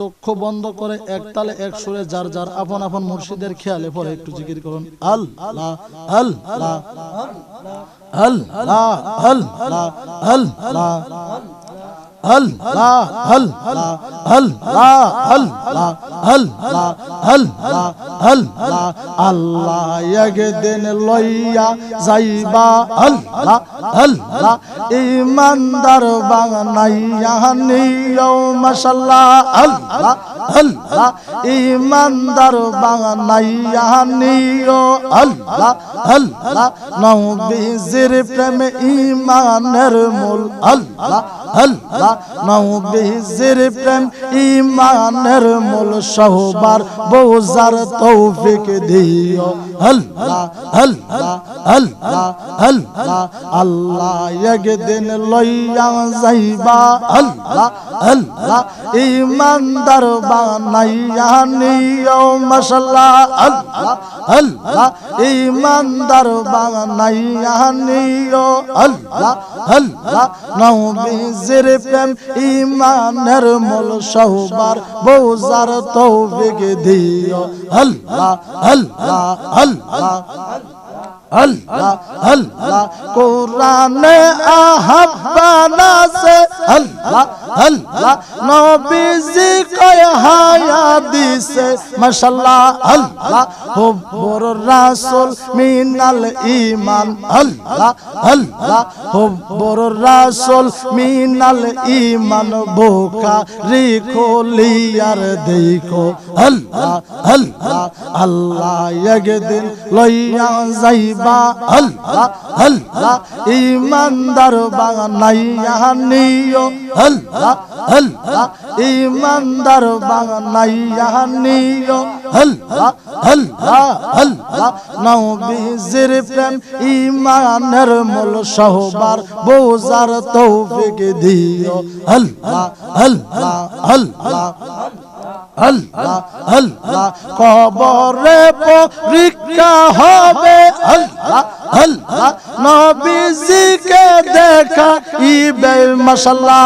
চক্ষু বন্ধ করে এক তালে এক সুরে যার যার আপন আপন মুর্শিদের খেয়ালে পরে একটু জিকির করুন আল আল আল লা আল লা আল هل لا هل لا هل لا هل لا هل لا هل لا هل لا الله একদিন লইয়া যাইবা হল লা হল লা ইমানদার বানাইয়া নিও মাশাল্লাহ হল লা হল লা ইমানদার বানাইয়া নিও হল লা হল লা নবীজির প্রেমে ইমানের মূল হল লা আল্লাহ নবীজির প্রেম ইমানের মূল সহবার বোঝার তৌফিক দিও। আল্লাহ আল্লাহ আল্লাহ আল্লাহ আল্লাহ একদিন লইয়া যাইবা। আল্লাহ আল্লাহ ইমানদার বানাইয়া নিও মাশাল্লাহ। আল্লাহ আল্লাহ ইমানদার বানাইয়া নিও। আল্লাহ আল্লাহ নবীজির প্রেম ইমানের মূল সহবার বোঝার তৌফিক দিও। আল্লাহ আল্লাহ আল্লাহ আল্লাহ আল্লাহ কোরআনে আহাব্বানা সে আল্লাহ আল্লাহ নবীজি কয়, হায়া দিছে মাশাআল্লাহ আল্লাহ হুব্বুর রাসূল মিনাল ঈমান আল্লাহ আল্লাহ হুব্বুর রাসূল মিনাল ঈমান, বোকা রিখো, লিয়ার দেখো আল্লাহ আল্লাহ আল্লাহ একদিন লইয়া যাইবা আল্লাহ আল্লাহ ইমানদার বাঙাইয়া নিও আল্লাহ আল্লাহ ইমানদার বাঙাইয়া নিও। আল্লাহ আল্লাহ আল্লাহ নবীজির প্রেম ইমানের মূল সহবার বোঝার তৌফিক দিও। আল্লাহ আল্লাহ আল্লাহ আল্লাহ আল্লাহ কবরে পরীক্ষা হবে। আল্লাহ আল্লাহ নবীজিকে देखा ई बे मसल्ला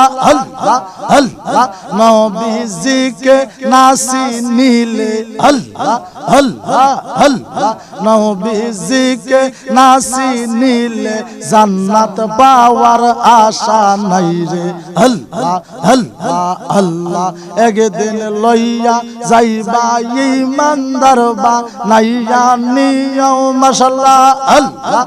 আল্লাহ, নবীজিকে নাসি নিলে আল্লাহ আল্লাহ আল্লাহ, নবীজিকে নাসি নিলে জান্নাত পাওয়ার আশা নাই রে। আল্লাহ আল্লাহ আল্লাহ, একদিন লইয়া যাইবা ইমানদার বা নাইয়া নিও মাশাল্লাহ আল্লাহ,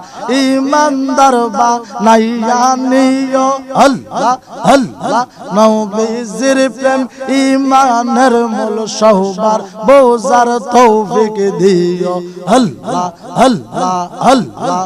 ইমানদার বা নাইয়া নিও। আল্লাহ আল্লাহ নবীজির প্রেম ইমানের মূল সহবার বোজার তৌফিক দিও। আল্লাহ আল্লাহ আল্লাহ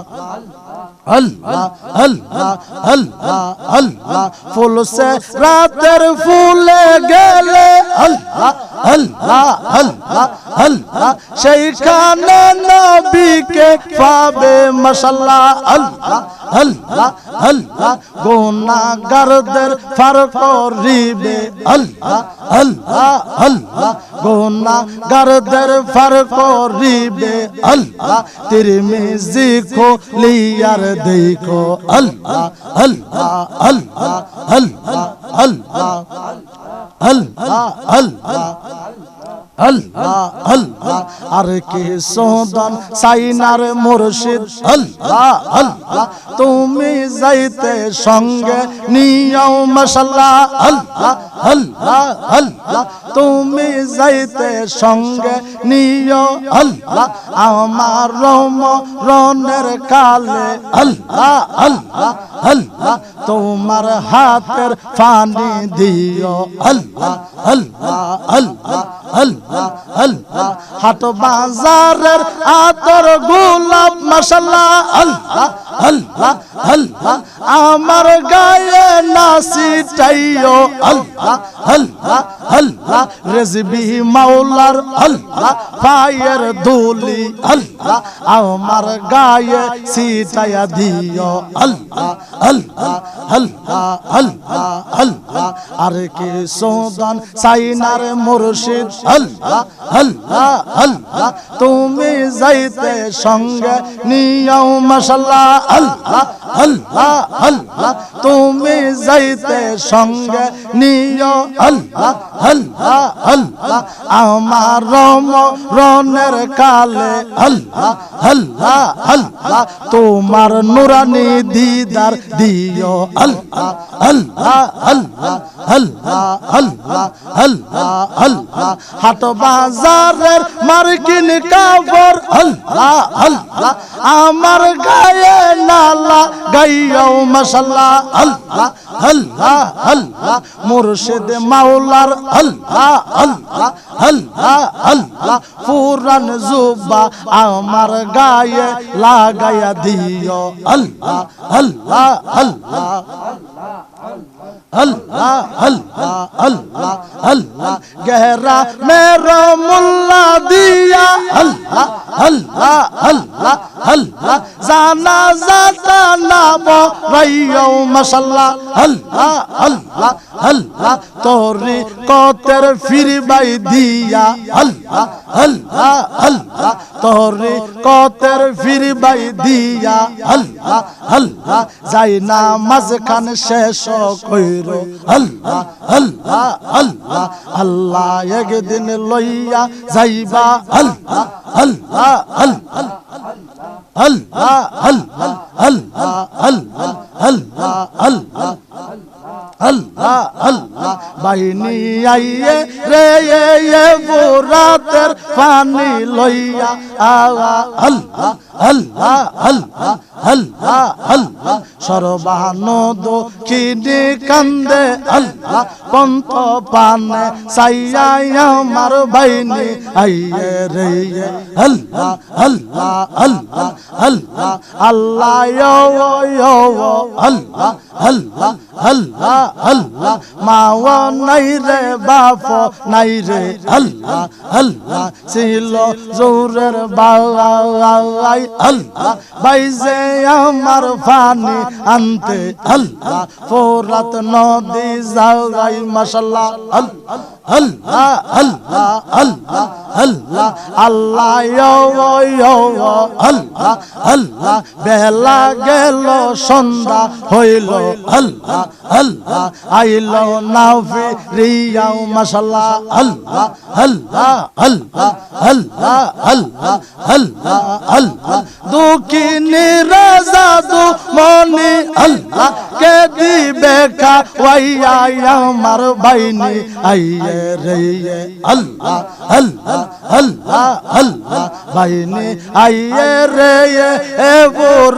আল্লাহ আল্লাহ আল্লাহ আল্লাহ ফুল সে রাতের ফুলে গেলে আল্লাহ আল্লাহ আল্লাহ আল্লাহ সেইখানে নবীকে পাবে মশাল্লাহ আল্লাহ আল্লাহ আল্লাহ গোনাগারদের ফার করিবে আল্লাহ আল্লাহ আল্লাহ গোনাগারদের ফার করিবে আল্লাহ তিরমিজি খোলিয়ার দেখো আল্লাহ আল্লাহ আল্লাহ আল্লাহ আল্লাহ আল্লাহ আর কে সোদন সাইনার মুর্শিদ? তুমি যাইতে সঙ্গে নিয়াও আল্লাহ তুমি যাইতে সঙ্গে নিও আল্লাহ আমার রম রনের কালে আল্লাহ আল্লাহ আল্লাহ, তোমার হাতের ফানি দিও। আল্লাহ আল্লাহ আল্লাহ আল্লাহ আল্লাহ। হাট বাজারের আতর গোলাপ মশাল্লাহ আল্লাহ আল্লাহ আমার গায়ে নাসি চাইও আল্লাহ আল্লাহ আল্লাহ। রেজবি মাওলার আল্লাহ, পায়ের দুলি আল্লাহ। আমার গায়ে সিটায়া দিও আল্লাহ আল্লাহ আল্লাহ আল্লাহ আল্লাহ। আর কে সোদান সাইনার মুর্শিদ আল্লাহ আল্লাহ আল্লাহ। তুমি যাইতে সঙ্গে নিয়ম মশাল্লাহ, আল্লাহ। আল্লাহ আল্লাহ তুমি যাইতে সঙ্গে নিও আল্লাহ আল্লাহ আল্লাহ আমার রনের কালে আল্লাহ আল্লাহ আল্লাহ তোমার নুরানি দিদার দিও আল্লাহ আল্লাহ আল্লাহ আল্লাহ আল্লাহ আল্লাহ আল্লাহ হাট বাজারের মার্কিন কাপড় আল্লাহ আল্লাহ। আমার গায়ে নালা গাইয়াও মশাল্লা আল্লাহ আল্লাহ আল্লাহ। মুর্শিদ মাওলার আল্লাহ আল্লাহ আল্লাহ আল্লাহ। পুরান জুবা আমার গায়ে লাগাইয়া দিও। আল্লাহ আল্লাহ আল্লাহ। अल्लाह अल्लाह अल्लाह अल्लाह गहरा मेरा मुल्ला दिया अल्लाह अल्लाह अल्लाह अल्लाह जाना जाता नामो रैयो मसल्ला अल्लाह अल्लाह अल्लाह तोरी कोतर फिर बाई दिया अल्लाह अल्लाह अल्लाह আল্লাহ তোরে কতের ফির বাই দিয়া আল্লাহ আল্লাহ যাই না মাঝখান শেষ কইর আল্লাহ আল্লাহ আল্লাহ আল্লাহ একদিন লইয়া যাইবা আল্লাহ আল্লাহ আল্লাহ আল্লাহ আল্লাহ আল্লাহ আল্লাহ আল্লাহ আল্লাহ আল্লাহ আল্লাহ বাইনি আইয়ে রে এ বুরাতের পানি লইয়া আওয়া আল্লাহ আল্লাহ আল্লাহ আল্লাহ আল্লাহ সর্বানন্দ কিনে কান্দে আল্লাহ পন্থ পানে সাইয়াই আমার বাইনি আইয়ে রে ইয়ে। আল্লাহ আল্লাহ আল্লাহ আল্লাহ আল্লাহ ইয়ো ইয়ো আল্লাহ আল্লাহ আল্লাহ আল্লাহ মাও নাই রে বাপ নাই রে আল্লাহ আল্লাহ, ছিল জোরের বালাই, আল্লাহ, বাইজে আমার ফানি আনতে, আল্লাহ, ফোরাত নদী জালাই মাসাল্লাহ আল্লাহ আল্লাহ ইয়ো ইয়ো বেলা গেল সন্ধ্যা হইল আইল নাফি রিয়াও মাশাল্লাহ আল্লাহ রাজা দু মনি আল্লাহ কে দিবে কা ওয়াইয়া আমার বাইনি আইয়ে রে আল্লাহ আল্লাহ আল্লাহ আল্লাহ বাইনি আইয়ে রে এ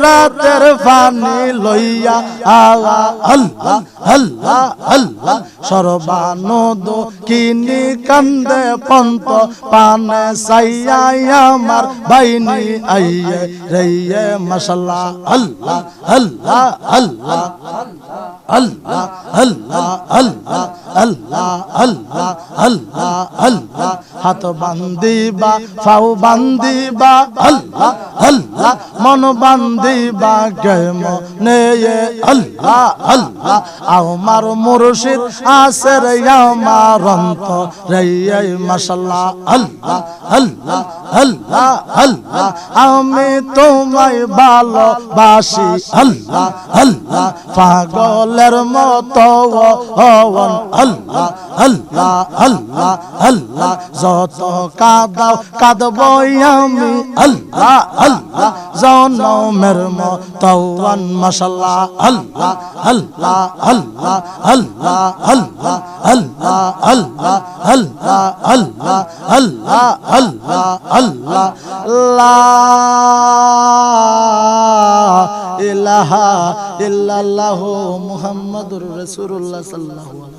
রাতের পানি লইয়া আওয়া আল্লাহ আল্লাহ আল্লাহ সর্বানন্দ কিনি কান্দে পন্ত পানে সাইয়াই আমার বাইনি আইয়ে রে মশাল্লা আল্লাহ আল্লাহ আল্লাহ আল্লাহ আল্লাহ আল্লাহ আল্লাহ আল্লাহ আল্লাহ আল্লাহ হাত বান্দিবা ফাও বান্দিবা আল্লাহ আল্লাহ মন বান্দিবা গেম নে আল্লাহ আল্লাহ আমার মুর্শিদ আছে রে আমার অন্ত মাশাল্লাহ। আল্লাহ আল্লাহ আল্লাহ আল্লাহ আমি তোমায় ভালোবাসি আল্লাহ আল্লাহ পাগলের মতো আল্লাহ আল্লাহ আল্লাহ আল্লাহ যত কাদাও কাঁদব আমি আল্লাহ আল্লাহ জনমের মতওয়ান মাশাল্লাহ আল্লাহ আল্লাহ আল্লাহ আল্লাহ আল্লাহ আল্লাহ আল্লাহ আল্লাহ আল্লাহ আল্লাহ আল্লাহ আল্লাহ লা ইলাহা ইল্লাল্লাহু মুহাম্মাদুর রাসূলুল্লাহ সাল্লাল্লাহু